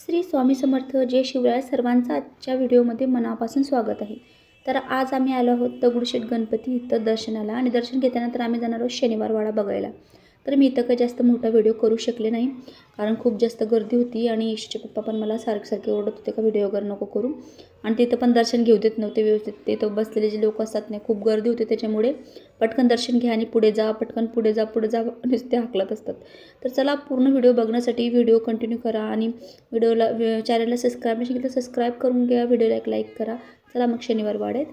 श्री स्वामी समर्थ जय शिवराय सर्वांचं आजच्या व्हिडिओमध्ये मनापासून स्वागत आहे. तर आज आम्ही आलो आहोत दगडूशेठ गणपती इथं दर्शनाला आणि दर्शन घेतानंतर आम्ही जाणार आहोत शनिवारवाडा बघायला. तर मी इथं काही जास्त मोठा व्हिडिओ करू शकले नाही. कारण खूप जास्त गर्दी होती आणि ईशूचे पप्पा पण मला सारखे सारखे ओरडत होते का व्हिडिओ वगैरे नको करू. आणि तिथं पण दर्शन घेऊ देत नव्हते व्यवस्थित. तिथं बसलेले जे लोक असतात नाही खूप गर्दी होती त्याच्यामुळे. पटकन दर्शन घ्या आणि पुढे जा पटकन पुढे जा पुढे जा नुसते हाकलत असतात. तर चला पूर्ण व्हिडिओ बघण्यासाठी व्हिडिओ कंटिन्यू करा आणि व्हिडिओला चॅनलला सबस्क्राईब नाही तर सबस्क्राईब करून घ्या. व्हिडिओला एक लाईक करा. चला मग शनिवार वाड्यात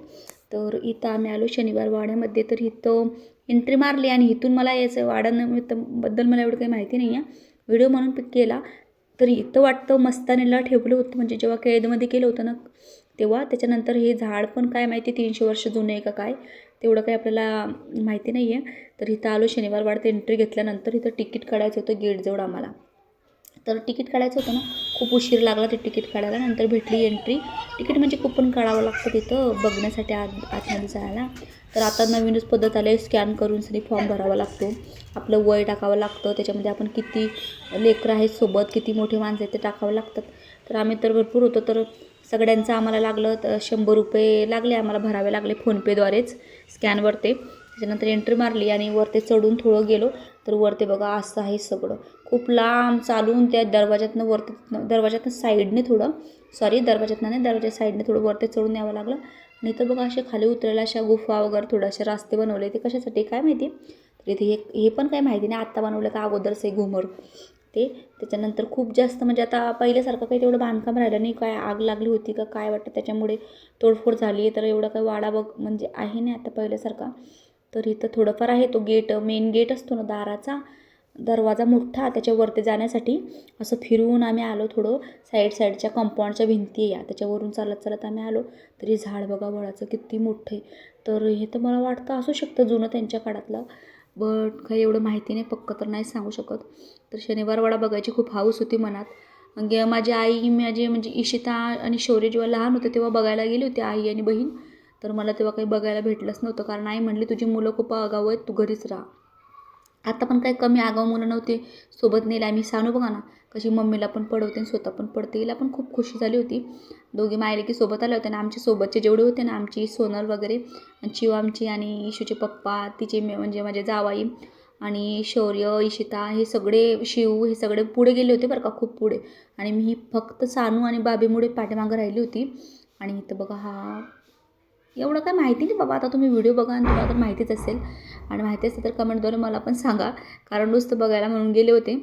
तर इथं आम्ही आलो शनिवार वाड्यामध्ये. तर इथं एंट्री मारली आणि इथून मला यायचं वाड्याबद्दल मला एवढं काही माहिती नाही आहे. व्हिडिओ म्हणून पिक केला. तर इथं वाटतं मस्तानीला ठेवलं होतं. म्हणजे जेव्हा कैदमध्ये केलं होतं ना तेव्हा त्याच्यानंतर हे झाड पण काय माहिती तीनशे वर्ष जुनं आहे का काय तेवढं काही आपल्याला माहिती नाही आहे. तर इथं आलो शनिवार वाड्यात एंट्री घेतल्यानंतर इथं तिकीट काढायचं होतं गेटजवळ आम्हाला. तर तिकीट काढायचं होतं ना खूप उशीर लागला ते तिकीट काढायला. नंतर भेटली एंट्री तिकीट म्हणजे कुपन काढावं लागतं तिथं बघण्यासाठी आत आतमध्ये जायला. तर आता नवीनच पद्धत आली आहे स्कॅन करून सनी फॉर्म भरावा लागतो. आपलं वय टाकावं लागतं त्याच्यामध्ये आपण किती लेकरं आहेत सोबत किती मोठे माणसं आहेत ते टाकावं लागतात. तर आम्ही तर भरपूर होतो तर सगळ्यांचं आम्हाला लागलं तर शंभर रुपये लागले आम्हाला भरावे लागले फोनपेद्वारेच स्कॅनवर ते त्याच्यानंतर एंट्री मारली आणि वर ते चढून थोडं गेलो. तर वरती बघा असं आहे सगळं. खूप लांब चालून त्या दरवाज्यातनं वरती दरवाज्यातनं साईडने थोडं सॉरी दरवाज्यातनं नाही दरवाजा साईडने थोडं वरती चढून यावं लागलं. आणि इथं बघा असे खाली उतरायला अशा गुफा वगैरे थोडेसे रस्ते बनवले. ते कशासाठी काय माहिती? तर इथे हे हे पण काय माहिती नाही. आत्ता बनवलं का अगोदरच आहे घुमर. ते त्याच्यानंतर खूप जास्त म्हणजे आता पहिल्यासारखं काही तेवढं बांधकाम राहिलं नाही. काय आग लागली होती का काय वाटतं? त्याच्यामुळे तोडफोड झाली. आहे तर एवढं काही वाडा बघ म्हणजे आहे नाही आता पहिल्यासारखा. तर इथं थोडंफार आहे तो गेट मेन गेट असतो ना दाराचा दरवाजा मोठा त्याच्यावरती जाण्यासाठी. असं फिरून आम्ही आलो थोडं साईड साईडच्या कंपाऊंडच्या भिंती आहे या त्याच्यावरून चालत चालत आम्ही आलो. तरी झाड बघा वळाचं किती मोठं आहे. तर हे तर मला वाटतं असू शकतं जुनं त्यांच्या काळातलं बट काही एवढं माहिती नाही पक्क तर नाही सांगू शकत. तर शनिवारवाडा बघायची खूप हाऊस होती मनात. गे माझी आई माझी म्हणजे इशिता आणि शौर्य जेव्हा लहान होते तेव्हा बघायला गेली होती आई आणि बहीण. तर मला तेव्हा काही बघायला भेटलंच नव्हतं कारण आई म्हणली तुझी मुलं खूप आगाऊ आहेत तू घरीच राहा. आता पण काही कमी आगाऊ मुलं नव्हते सोबत नेले आम्ही. सानू बघा ना कशी मम्मीला पण पडवते आणि स्वतः पण पडते. हिला पण खूप खुशी झाली होती. दोघी मायले की सोबत आल्या होत्या ना आमच्या सोबतचे जेवढे होते ना आमची सोनल वगैरे चिव आमची आणि इशूचे पप्पा तिचे मे- म्हणजे माझे जावाई आणि शौर्य इशिता हे सगळे शिव हे सगळे पुढे गेले होते बरं का खूप पुढे. आणि मी फक्त सानू आणि बाबीमुळे पाठीमागं राहिली होती. आणि इथं बघा हा एवढं काय माहिती नाही बाबा. आता तुम्ही व्हिडिओ बघा आणि तुम्हाला तर माहितीच असेल. आणि माहिती असेल तर कमेंटद्वारे मला पण सांगा. कारण नुसतं बघायला म्हणून गेले होते.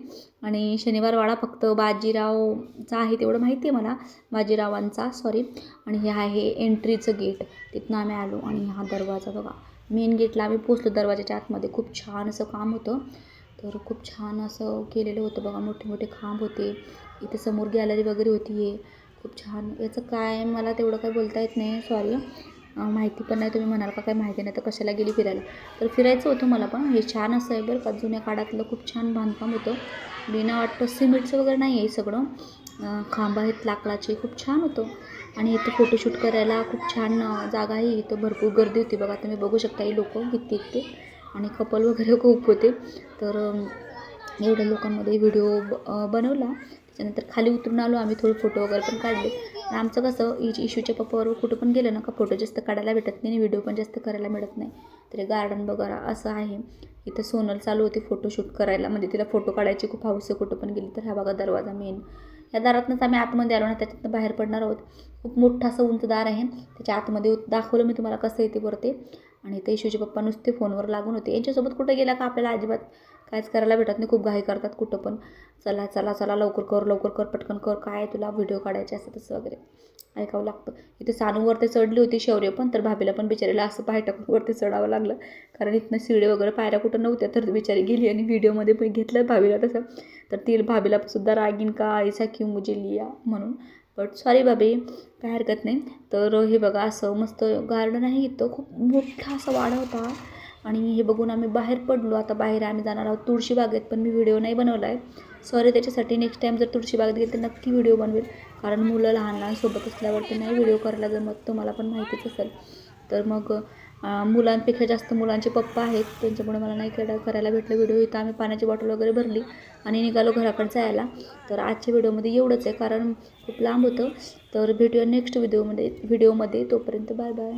आणि शनिवार वाडा फक्त बाजीरावचा आहे तेवढं माहिती आहे मला. बाजीरावांचा सॉरी आणि हे आहे एंट्रीचं गेट तिथनं आम्ही आलो आणि हा दरवाजा बघा. मेन गेटला आम्ही पोचलो दरवाजाच्या आतमध्ये. खूप छान असं काम होतं. तर खूप छान असं केलेलं होतं बघा. मोठे मोठे खांब होते. इथे समोर गॅलरी वगैरे होती आहे खूप छान. याचं काय? मला तेवढं काय बोलता येत नाही. सॉरी माहिती पण नाही तुम्ही म्हणाल का काय माहिती नाही तर कशाला गेली फिरायला? तर फिरायचं होतं मला पण. हे छान असं आहे बरं का जुन्या काळातलं खूप छान बांधकाम होतं. बिना वाटतं सिमेंटचं वगैरे नाही आहे सगळं. खांब आहेत लाकडाचे खूप छान होतं. आणि इथं फोटोशूट करायला खूप छान जागा आहे. इथं भरपूर गर्दी होती बघा तुम्ही बघू शकता ही लोकं किती ते आणि कपल वगैरे खूप होते. तर एवढ्या लोकांमध्ये व्हिडिओ ब बनवला. त्याच्यानंतर खाली उतरून आलो आम्ही थोडे फोटो वगैरे पण काढले. आमचं कसं इच इशूच्या पप्पावर कुठं पण गेलं ना का फोटो जास्त काढायला भेटत नाही आणि व्हिडिओ पण जास्त करायला मिळत नाही. तरी गार्डन बघा असं आहे. इथं सोनल चालू होती फोटोशूट करायला. म्हणजे तिला फोटो काढायची खूप हौस आहे कुठं पण गेली तर हा बघा दरवाजा मेन या दारातनंच आम्ही आतमध्ये आलो ना त्याच्यातनं बाहेर पडणार आहोत. खूप मोठा असं उंच दार आहे. त्याच्या आतमध्ये दाखवलं मी तुम्हाला कसं येते वरते. आणि ते इशूचे पप्पा नुसते फोनवर लागून होते. यांच्यासोबत कुठं गेला का आपल्याला अजिबात काहीच करायला भेटत नाही. खूप घाई करतात कुठं पण. चला चला चला लवकर कर लवकर कर पटकन कर. काय तुला? व्हिडिओ काढायचे असं तसं वगैरे. ऐकावं लागतं. इथे सानूवरती चढली होती शौर्य पण तर भाभीला पण बिचारीला असं पाय टाकूनवरती चढावं लागलं. कारण इथनं शिडे वगैरे पायऱ्या कुठं नव्हत्या तर बिचारी गेली आणि व्हिडिओमध्ये पण घेतलं भाभीला तसं. तर ती भाभीला सुद्धा रागीन का? ऐसा क्यू मुझे लिया? म्हणून. बट सॉरी बाबी काय हरकत नाही. तर हे बघा असं मस्त गार्डन आहे. इथं खूप मोठा असा वाडा होता. आणि हे बघून आम्ही बाहेर पडलो. आता बाहेर आम्ही जाणार आहोत तुळशी बागेत पण मी व्हिडिओ नाही बनवला आहे सॉरी त्याच्यासाठी नेक्स्ट टाईम जर तुळशी बागेत गेली तर नक्की व्हिडिओ बनवेल. कारण मुलं लहान लहान सोबत असल्यावरती नाही व्हिडिओ करायला जमत. तुम्हाला पण माहितीच असेल. तर मग मुलांपेक्षा जास्त मुलांचे पप्पा आहेत. त्यांच्यामुळे मला नाही केलं करायला भेटलं. व्हिडिओ इथं आम्ही पाण्याची बॉटल वगैरे भरली आणि निघालो घराकडे जायला. तर आजच्या व्हिडिओमध्ये एवढंच आहे. कारण खूप लांब होतं. तर भेटूया नेक्स्ट व्हिडिओमध्ये व्हिडिओमध्ये तोपर्यंत बाय बाय